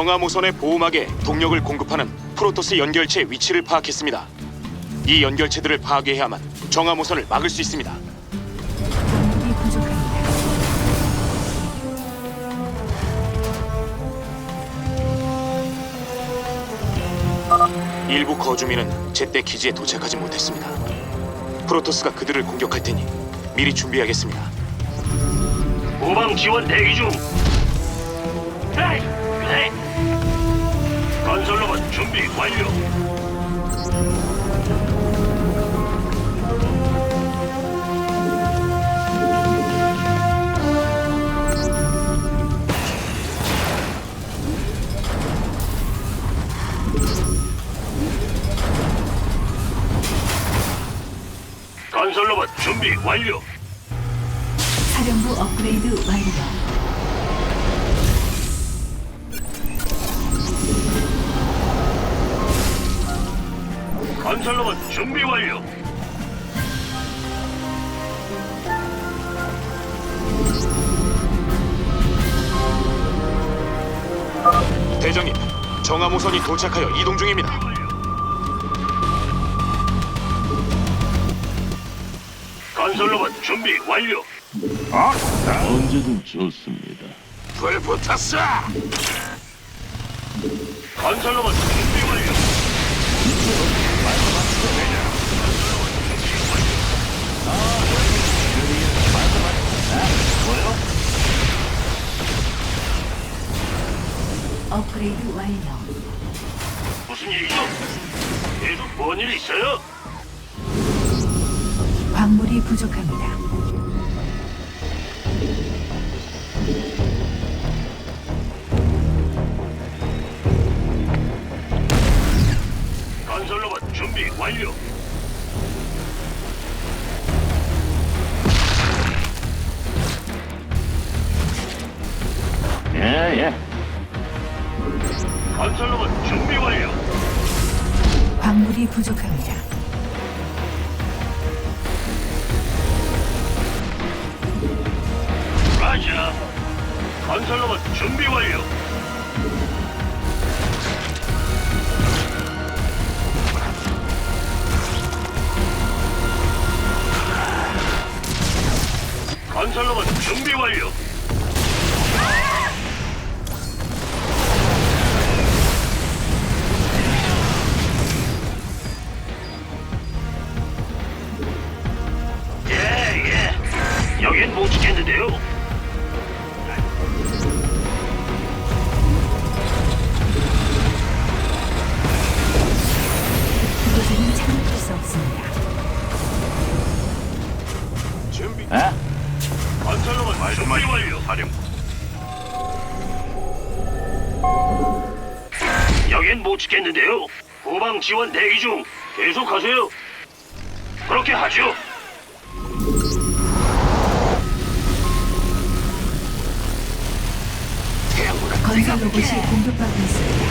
정화모선의 보호막에 동력을 공급하는 프로토스 연결체 위치를 파악했습니다. 이 연결체들을 파괴해야만 정화모선을 막을 수 있습니다. 일부 거주민은 제때 기지에 도착하지 못했습니다. 프로토스가 그들을 공격할 테니 미리 준비하겠습니다. 후방 지원 대기 중. 에이. 건설로봇 준비 완료. 건설로봇 준비 완료. 사령부 업그레이드 완료. 건설로봇 준비 완료. 대장님, 정화모선이 도착하여 이동 중입니다. 건설로봇 준비 완료. 언제든 좋습니다. 불 붙었어. 건설로봇 준비 완료. 업그레이드 완료. 무슨 일이죠? 계속 뭔일 있어요? 광물이 부족합니다. 준비 완료. 예, 예. 건설로봇 준비 완료. 광물이 부족합니다. 라자. 건설로봇 준비 완료. 여긴 못 지켰는데요. 후방 지원 대기 중. 계속하세요. 그렇게 하죠. 건설 로봇이 공격받고 있습니다.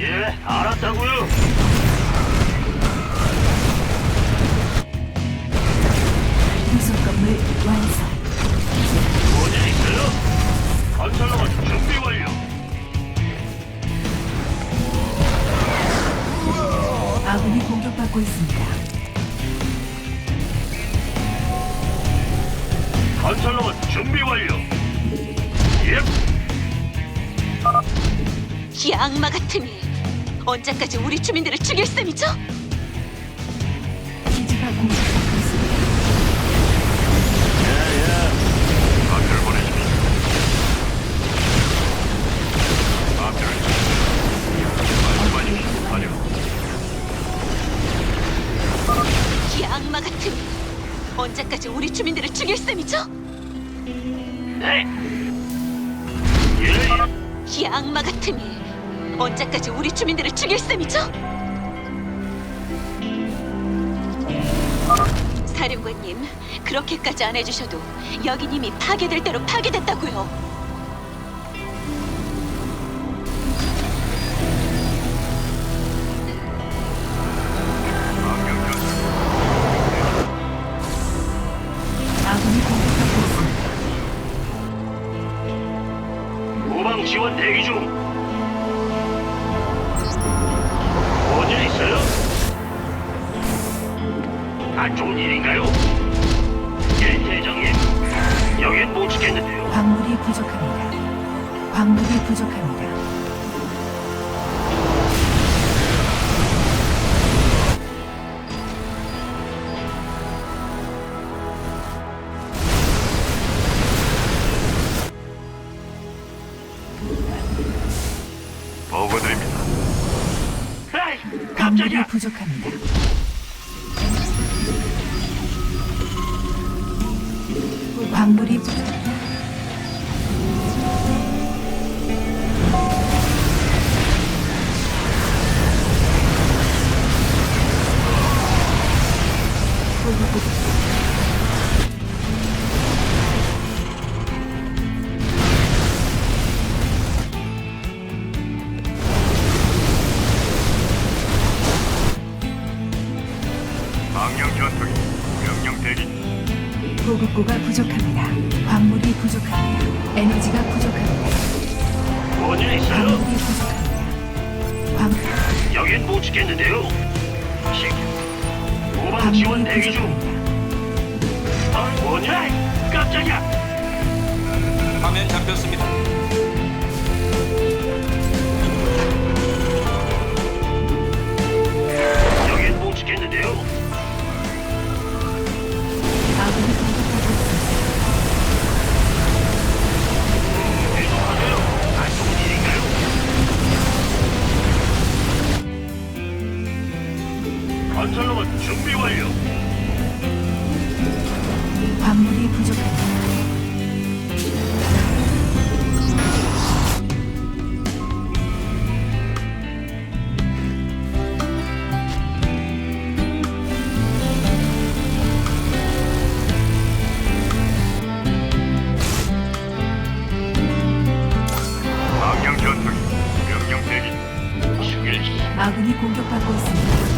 예, 알았다고요. 건설로봇 준비 완료. 아군이 공격받고 있습니다. 건설로봇 준비 완료. 예, 이 악마 같으니 언제까지 우리 주민들을 죽일 셈이죠? 기지가 공격 예. 이 악마 같으니 언제까지 우리 주민들을 죽일 셈이죠? 사령관님, 그렇게까지 안 해주셔도 여긴 이미 파괴될 대로 파괴됐다고요. 강물이 화면 잡혔습니다. 아군이 공격받고 있습니다.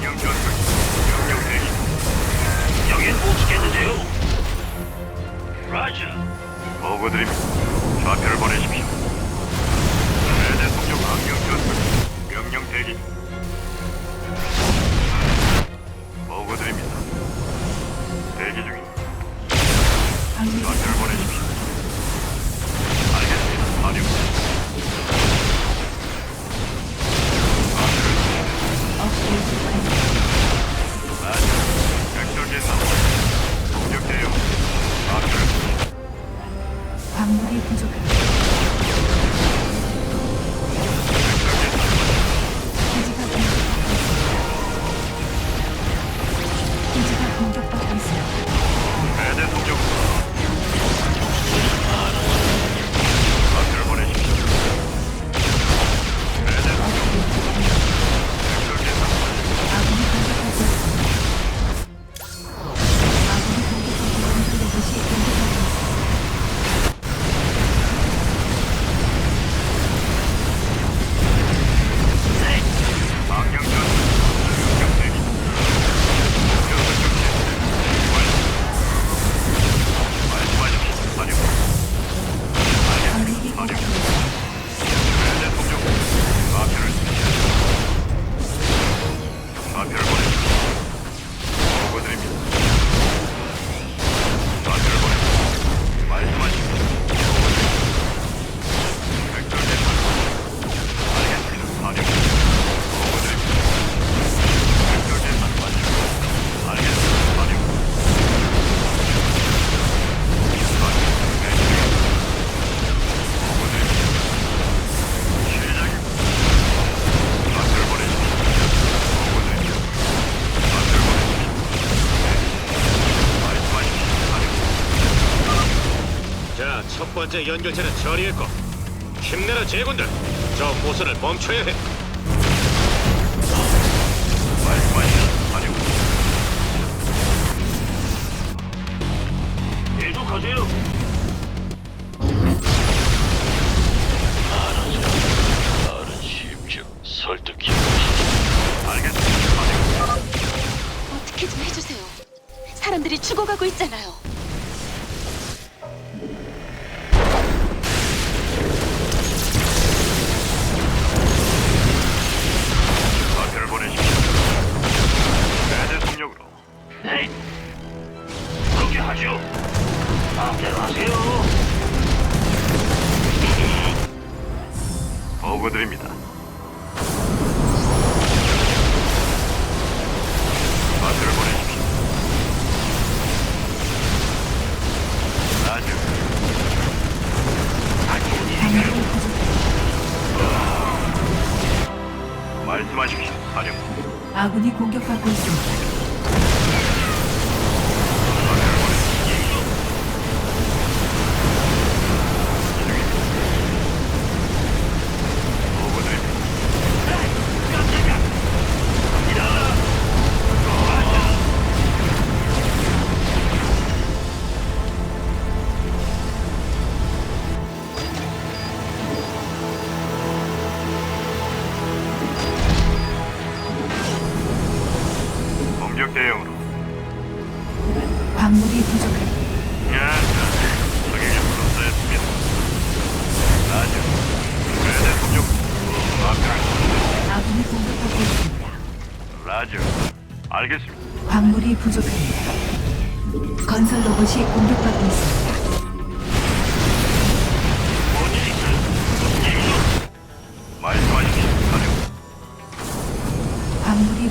명령 전투. 명령 대기. 여긴 못 죽겠는데요. 라자. 보고 드립, 사표를 보내십시오. 최대 속력 강력 전투. 명령 대기. 놈들의 연결체는 처리했고 힘내라 제군들. 저 모선을 멈춰야 해. 거다. 어떻게 좀 해주세요. 사람들이 죽어가고 있잖아요.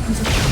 분석해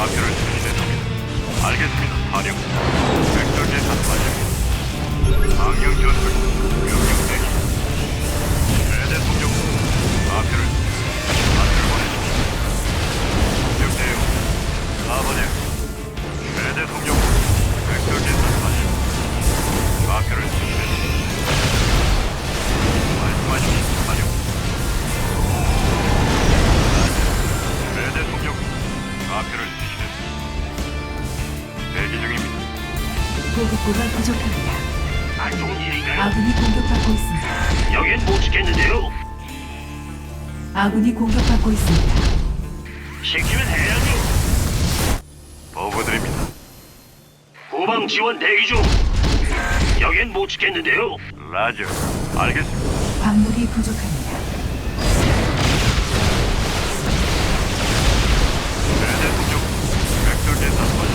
좌표를 처리됐습니다. 알겠습니다. 사령. 벡터 계산 완료. 방영 전술. 명령 대기. 최대 속력. 좌표를 좌표를 보내십시오. 명대요. 아버님. 복구가 부족합니다. 아, 아군이 공격받고 있습니다. 여긴 못 지켰는데요. 아군이 공격받고 있습니다. 시키면 해야죠. 보고드립니다. 후방 지원 대기 중. 여긴 못 지켰는데요. 라저 알겠습니다. 광물이 부족합니다. 대대 부족. 백돌 계산 완료.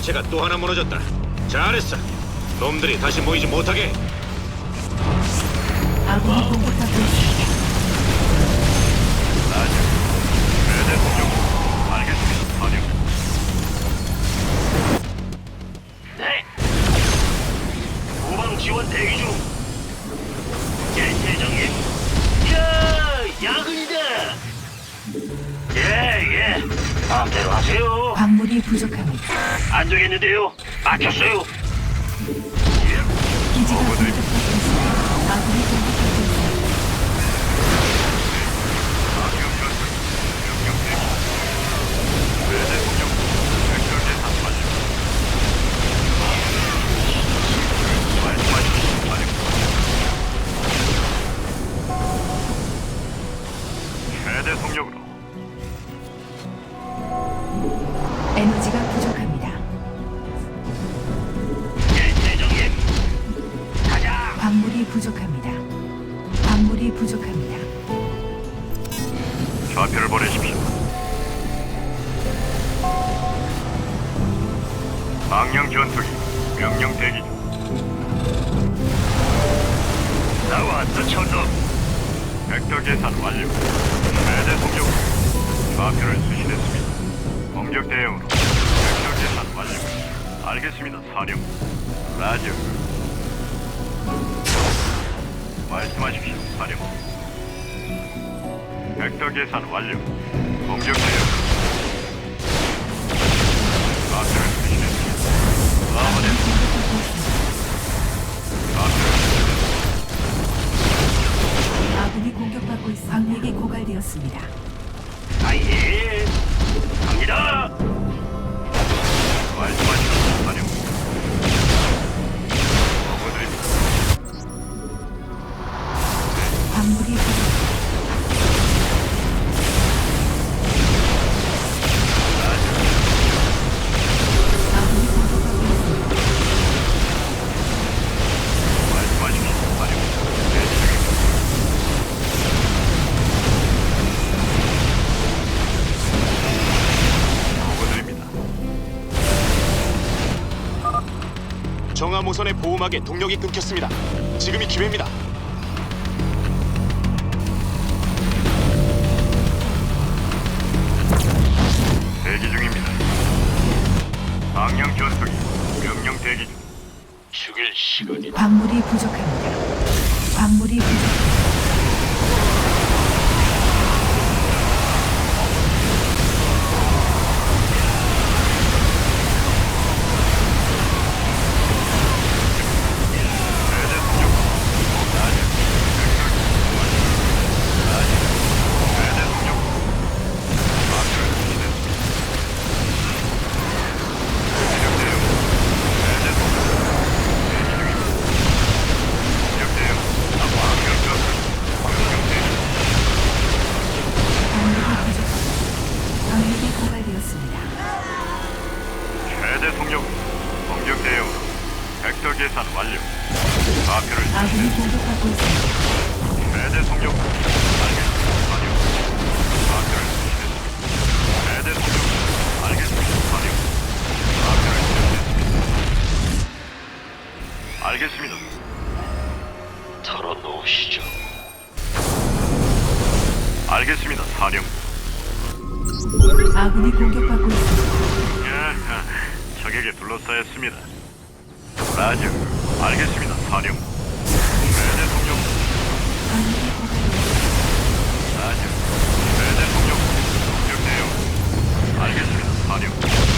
열차가 또 하나 무너졌다. 잘했어. 놈들이 다시 모이지 못하게. 네, 네, 네, 대기 중. 예, 대장님. 야, 야근이다. 예, 예. 마음대로 하세요. 광물이 부족합니다. 안 되겠는데요? 맞췄어요. 기지가 부족. 망령 전투기 명령 대기 중. 나왔어 천놈. 벡터 계산 완료. 최대 공격. 좌표를 수신했습니다. 공격 대응. 벡터 계산 완료. 알겠습니다 사령. 라디오. 말씀하십시오 사령. 벡터 계산 완료. 공격 대응. 광맥이 고갈되었습니다. 아예 갑니다. 모선의 보호막에 동력이 끊겼습니다. 지금이 기회입니다. 알겠습니다. 털어놓으시죠. 알겠습니다 사령. 아군이 공격받고 있습니다. 야하, 적에게 둘러싸였습니다. 라저 알겠습니다 사령. 최대 속력 광맥이 고갈되었습니다. 라저 최대 속력 공격 대응 알겠습니다 사령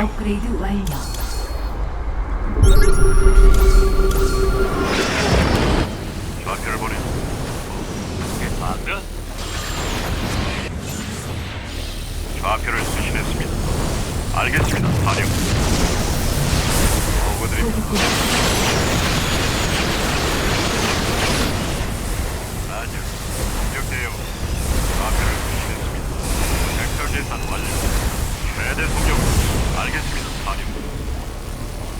업그레이드 완료. 좌표를 보내. 좌표를 수신했습니다. 알겠습니다 사령. 보고드립니다. 보급고 라저 공격 대응 좌표를 수신했습니다. 벡터 계산 완료. 최대 속력 알겠습니다 사령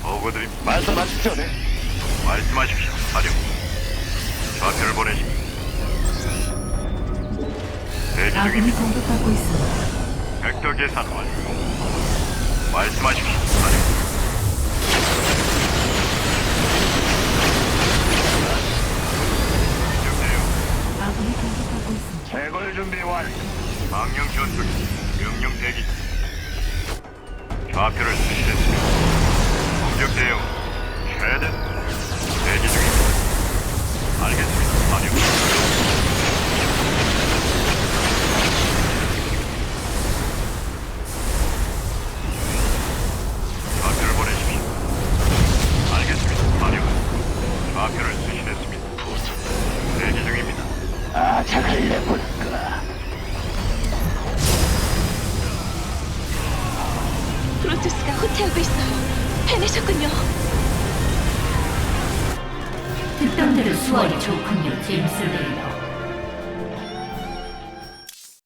보고드립니다 말씀하십시오. 네. 말씀하십시오 사령 좌표를 보내십시오 대기 아군이 중입니다 공격받고 있습니다. 벡터 계산 완료 말씀하십시오 사령 공격 대응 아군이 공격받고 있습니다. 제거의 준비 완료. 방영 전투기 명령 대기. 좌